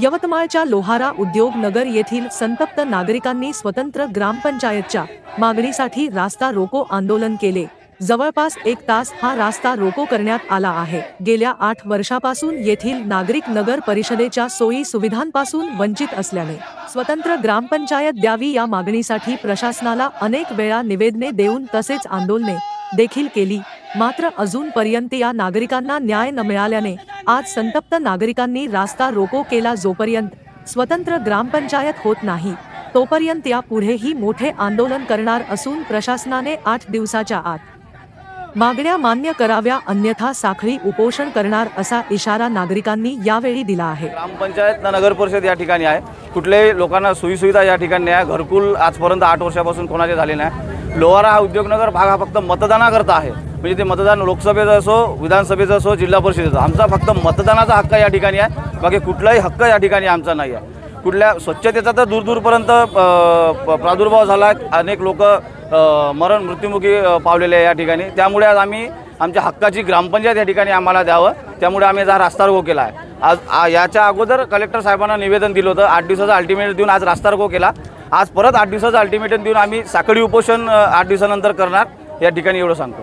यवतमाळच्या लोहारा उद्योग नगर येथील संतप्त नागरिकांनी स्वतंत्र ग्रामपंचायतच्या मागणीसाठी रास्ता रोको आंदोलन केले. जवळपास एक तास हा रास्ता रोको करण्यात आला आहे. गेल्या आठ वर्षापासून येथील नागरिक नगर परिषदेच्या सोयी सुविधांपासून वंचित असल्याने स्वतंत्र ग्रामपंचायत द्यावी या मागणीसाठी प्रशासनाला अनेक वेळा निवेदने देऊन तसेच आंदोलने देखील केली. मात्र अजूनपर्यंत या नागरिकांना न्याय न मिळाल्याने आज संतप्त नागरिकांनी रास्ता रोको केला जोपर्यंत स्वतंत्र ग्रामपंचायत होत नाही तोपर्यंत या पुढेही मोठे आंदोलन करणार असून प्रशासनाने आठ दिवसाच्या आत मागण्या मान्य कराव्या अन्यथा साखळी उपोषण करणार असा इशारा नागरिकांनी यावेळी दिला आहे. ग्रामपंचायत नगर परिषद या ठिकाणी आहे. कुठल्याही लोकांना सोयीसुविधा या ठिकाणी आहे. घरकुल आजपर्यंत आठ वर्षापासून कोणाचे झाले नाही. लोहारा हा उद्योगनगर भाग हा फक्त मतदानाकरता आहे. म्हणजे ते मतदान लोकसभेचं असो विधानसभेचं असो जिल्हा परिषदेचं आमचा फक्त मतदानाचा हक्क या ठिकाणी आहे. बाकी कुठलाही हक्क या ठिकाणी आमचा नाही आहे. कुठल्या स्वच्छतेचा तर दूरदूरपर्यंत प- प्रादुर्भाव झाला आहे अनेक लोक मरण मृत्युमुखी पावलेले आहे या ठिकाणी. त्यामुळे आज आम्ही आमच्या हक्काची ग्रामपंचायत या ठिकाणी आम्हाला द्यावं. त्यामुळे आम्ही आज हा रास्ता रोको केला आहे. आज आ- याच्या अगोदर कलेक्टर साहेबांना निवेदन दिलं होतं. आठ दिवसाचा अल्टिमेट देऊन आज रास्ता रोको केला. आज परत आठ दिवसाचं अल्टिमेटम देऊन आम्ही साखळी उपोषण आठ दिवसानंतर करणार. या ठिकाणी एवढं सांगतो.